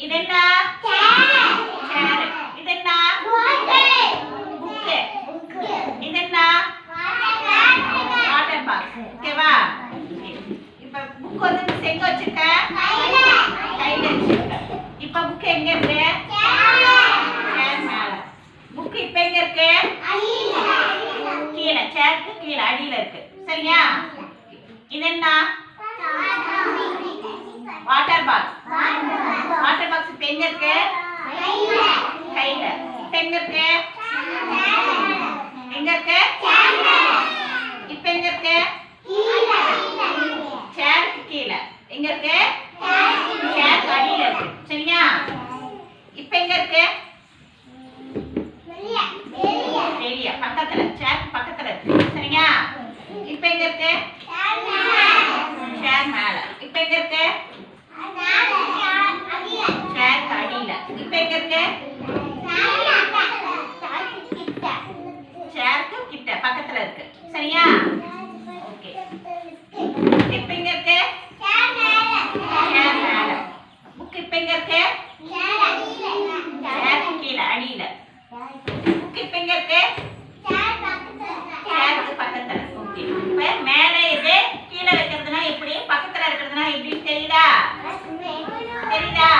என்ன புக்கு இது என்ன வாட்டர் பாக்ஸ் ஓகேவா இப்ப புக் வந்து மிஸ் எங்க வச்சிருக்க கையில வச்சிருக்க இப்ப புக் எங்க இருக்கு சேர் மேல புக் இப்ப எங்க இருக்கு கீழே சேருக்கு கீழே அடியில இருக்கு சரியா இது என்ன வாட்டர் பாக்ஸ் எங்க இருக்கு கையில இப்ப எங்க இருக்கு எங்க இருக்கு இப்ப எங்க இருக்கு சேருக்கு கீழே. எங்க இருக்கு சேருக்கு அடியில இருக்கு. சரியா? இப்ப எங்க இருக்கு வெளிய பக்கத்துல சேருக்கு பக்கத்துல இருக்கு. சரியா? இப்ப எங்க இருக்கு சேர் மேல. இப்ப எங்க இருக்கு சேருக்கு அடியில இப்ப எங்க இருக்கு சேருக்கு கிட்ட பக்கத்துல இருக்கு சரியா ஓகே இப்ப எங்க இருக்கு சேர் மேல புக் இப்ப எங்க இருக்கு சேருக்கு கீழே அடியில புக் இப்ப எங்க இருக்கு சேருக்கு பக்கத்துல ஓகே இப்ப மேல இது கீழே வைக்கிறதுனா எப்படி பக்கத்துல இருக்கிறதுனா எப்படின்னு தெரியுதா தெரியுதா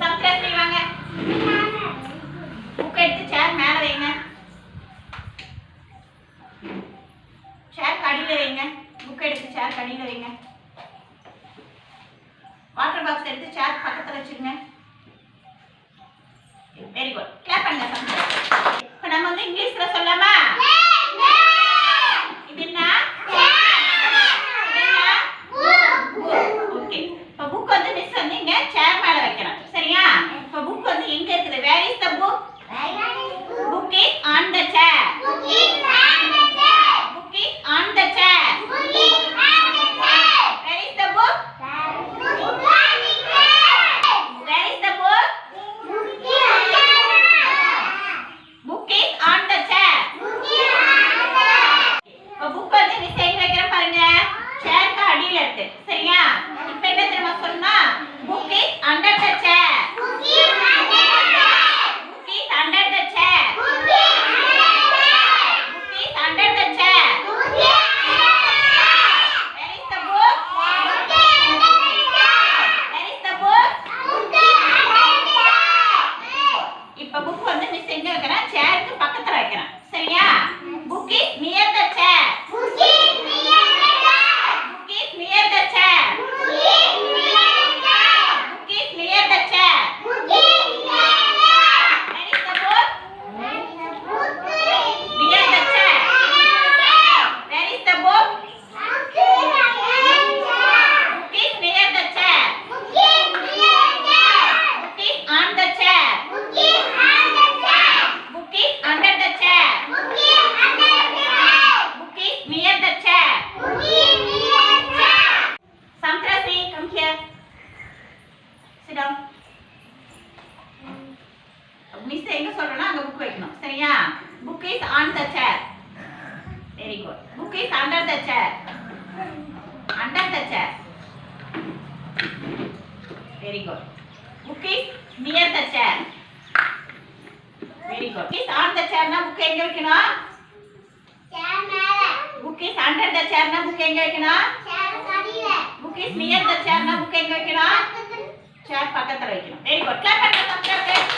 சப்ஸ்கிரைப் செய்வாங்க புக் எடுத்து சேர் மேல வைங்க கடியில் வைங்க. புக் எடுத்து சேர் கடியில் வைங்க. வாட்டர் பாக்ஸ் எடுத்து சேர் பக்கத்துல வச்சிருங்க வெரி குட் கிளாப் பண்ணுங்க சப்ஸ்கிரைப் இப்போ நம்ம வந்து இங்கிலீஷ்ல சொல்லலாமா இது என்ன இது என்ன ஓகே இப்போ புக் வந்து மிஸ் வந்து இங்க சேர் மேல வைக்கிறோம் சரியா இப்போ புக் வந்து எங்க இருக்குது where is the book book is on the chair book is on the chair where is the book where is the book book is on the chair இப்போ புக் வந்து மிஸ் எங்க வைக்கிறோம் பாருங்க சேருக்கு அடியில இருக்கு சரியா இப்போ என்ன தெரியுமா சொல்லணும் book is under the chair book is under the chair book is under the chair where is the book where is the book இப்போ புக் வந்து மிஸ் எங்க வைக்கிறேன் சேருக்கு பக்கத்துல வைக்கிறேன் சரியா? Book is near the chair book is near the chair book is near the chair where is the book near the chair where is the book book is near the chair book is on the chair book is under the chair book is near the chair Samtrasi, come here. Sit down. சொல்றேன்னா அங்க book வைக்கணும். சரியா? Book is on the chair very good book is under the chair under the chair very good book is near the chair very good is on the சேர்னா book எங்க வைக்கணும்? Book is under the சேர்னா book எங்க வைக்கணும்? Book is near the சேர்னா book எங்க வைக்கணும்? Chair பக்கத்துல வைக்கணும். Very good clap